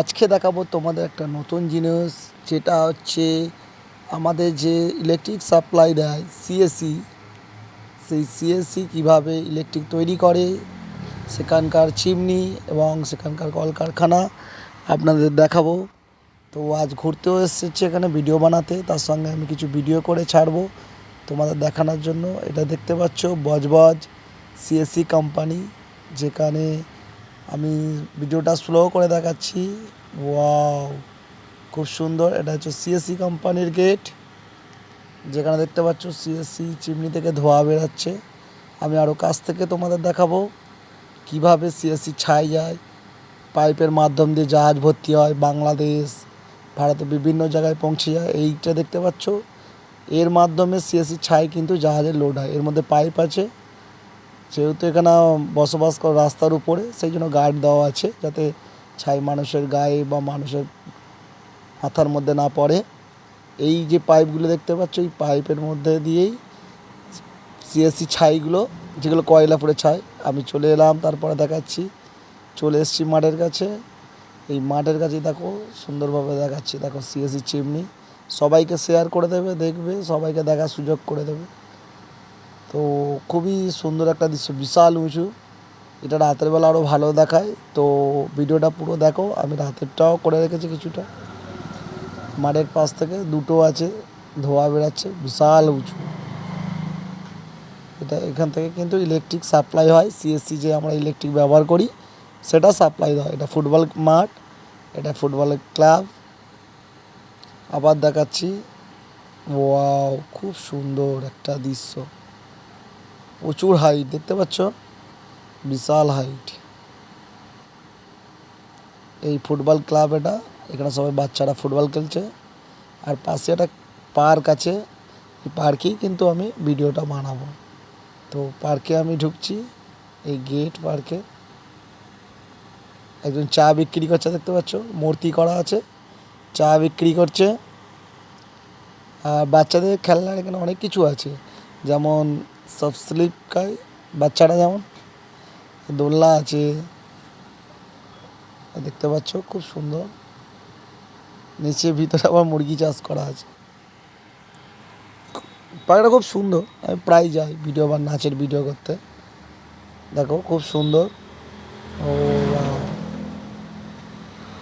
আজকে দেখাবো তোমাদের একটা নতুন জিনিস, যেটা হচ্ছে আমাদের যে ইলেকট্রিক সাপ্লাই দেয় সিএসসি সেই সিএসসি কীভাবে ইলেকট্রিক তৈরি করে, সেখানকার চিমনি এবং সেখানকার কলকারখানা আপনাদের দেখাবো। তো আজ ঘুরতেও এসেছি এখানে ভিডিও বানাতে, তার সঙ্গে আমি কিছু ভিডিও করে ছাড়বো তোমাদের দেখানোর জন্য। এটা দেখতে পাচ্ছ বজবজ সিএসসি কোম্পানি যেখানে আমি ভিডিওটা স্লো করে দেখাচ্ছি। ওয়াও খুব সুন্দর। এটা হচ্ছে সিএসসি কোম্পানির গেট যেখানে দেখতে পাচ্ছ সিএসসি চিমনি থেকে ধোঁয়া বেরাচ্ছে। আমি আরও কাছ থেকে তোমাদের দেখাবো কীভাবে সিএসসি ছাই যায়। পাইপের মাধ্যম দিয়ে জাহাজ ভর্তি হয় বাংলাদেশ ভারতে বিভিন্ন জায়গায় পৌঁছে যায়। এইটা দেখতে পাচ্ছ। এর মাধ্যমে সিএসসি ছাই কিন্তু জাহাজে লোড হয়। এর মধ্যে পাইপ আছে। যেহেতু এখানে বসবাস করে রাস্তার উপরে, সেই জন্য গার্ড দেওয়া আছে যাতে ছাই মানুষের গায়ে বা মানুষের মাথার মধ্যে না পড়ে। এই যে পাইপগুলো দেখতে পাচ্ছ, এই পাইপের মধ্যে দিয়েই সিএসসি ছাইগুলো, যেগুলো কয়লা পড়ে ছাই। আমি চলে এলাম, তারপরে দেখাচ্ছি। চলে এসেছি মাঠের কাছে। এই মাঠের কাছে দেখো, সুন্দরভাবে দেখাচ্ছি। দেখো সিএসসি চিমনি সবাইকে শেয়ার করে দেবে, দেখবে, সবাইকে দেখার সুযোগ করে দেবে। তো খুবই সুন্দর একটা দৃশ্য, বিশাল উঁচু। এটা রাতের বেলা আরও ভালো দেখায়। তো ভিডিওটা পুরো দেখো, আমি রাতেরটাও করে রেখেছি কিছুটা। মাঠের পাশ থেকে দুটো আছে, ধোয়া বেরাচ্ছে, বিশাল উঁচু। এটা এখান থেকে কিন্তু ইলেকট্রিক সাপ্লাই হয় সিএসসি যে আমরা ইলেকট্রিক ব্যবহার করি, সেটা সাপ্লাই হয়। এটা ফুটবল মাঠ, এটা ফুটবলের ক্লাব আবার দেখাচ্ছি। ওয়াও খুব সুন্দর একটা দৃশ্য। প্রচুর হাইট দেখতে পাচ্ছ? বিশাল হাইট এই ফুটবল ক্লাব এটা, এখানে সবাই বাচ্চারা ফুটবল খেলছে। আর পাশে একটা পার্ক আছে, এই পার্কেই কিন্তু আমি ভিডিওটা বানাবো। তো পার্কে আমি ঢুকছি, এই গেট পার্কে। একজন চা বিক্রি করছে, দেখতে পাচ্ছ? মূর্তি করা আছে, চা বিক্রি করছে। আর বাচ্চাদের খেলনার এখানে অনেক কিছু আছে। যেমন সব স্লিপ খায় বাচ্চারা যেমন। দোলনা আছে, দেখতে পাচ্ছ খুব সুন্দর। নিচে ভিতরে আবার মুরগি চাষ করা আছে। পাখিটা খুব সুন্দর, আমি প্রায় যাই ভিডিও বা নাচের ভিডিও করতে। দেখো খুব সুন্দর। ও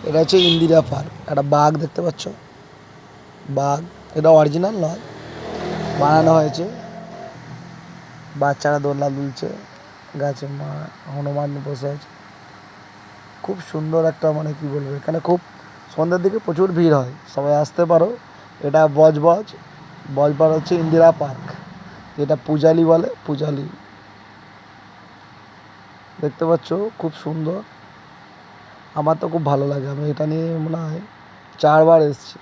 এটা হচ্ছে ইন্দিরা পার্ক, একটা বাঘ দেখতে পাচ্ছ। বাঘ, এটা অরিজিনাল নয়, বানানো হয়েছে। বাচ্চারা দোলনা দুলছে, গাছে মা, হনুমান বসে আছে। খুব সুন্দর একটা মানে কি বলব, এখানে খুব সন্ধ্যের দিকে প্রচুর ভিড় হয়। সবাই আসতে পারো। এটা বজবজ বজবজ হচ্ছে ইন্দিরা পার্ক, যেটা পূজালি বলে, পূজালি। দেখতে পাচ্ছ, খুব সুন্দর। আমার তো খুব ভালো লাগে। আমি এটা নিয়ে মনে হয় চারবার এসেছি।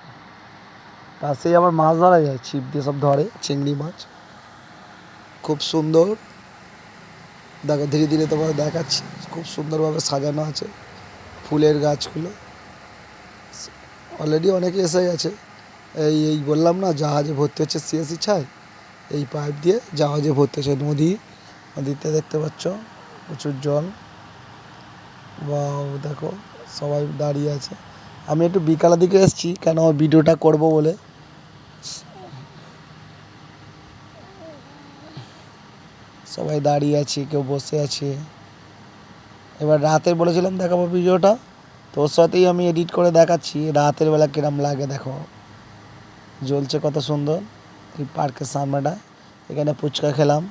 পাশেই আবার মাছ ধরা যায়, ছিপ দিয়ে সব ধরে, চিংড়ি মাছ। খুব সুন্দর। দেখো, ধীরে ধীরে তোমার দেখাচ্ছি। খুব সুন্দরভাবে সাজানো আছে ফুলের গাছগুলো। অলরেডি অনেকে এসে গেছে। এই এই বললাম না, জাহাজে ভর্তি হচ্ছে সিএসি ছাই। এই পাইপ দিয়ে জাহাজে ভর্তি হচ্ছে নদী। নদীতে দেখতে পাচ্ছ প্রচুর জল। বা দেখো, সবাই দাঁড়িয়ে আছে। আমি একটু বিকালের দিকে এসেছি, কেন ভিডিওটা করব বলে। সবাই দাঁড়িয়ে আছে, কেউ বসে আছে। এবার রাতের বলেছিলাম দেখাবো ভিডিওটা, তো ওর সাথেই আমি এডিট করে দেখাচ্ছি, রাতের বেলা কিরম লাগে দেখো। জ্বলছে কত সুন্দর এই পার্কের সামনেটা, এখানে ফুচকা খেলাম।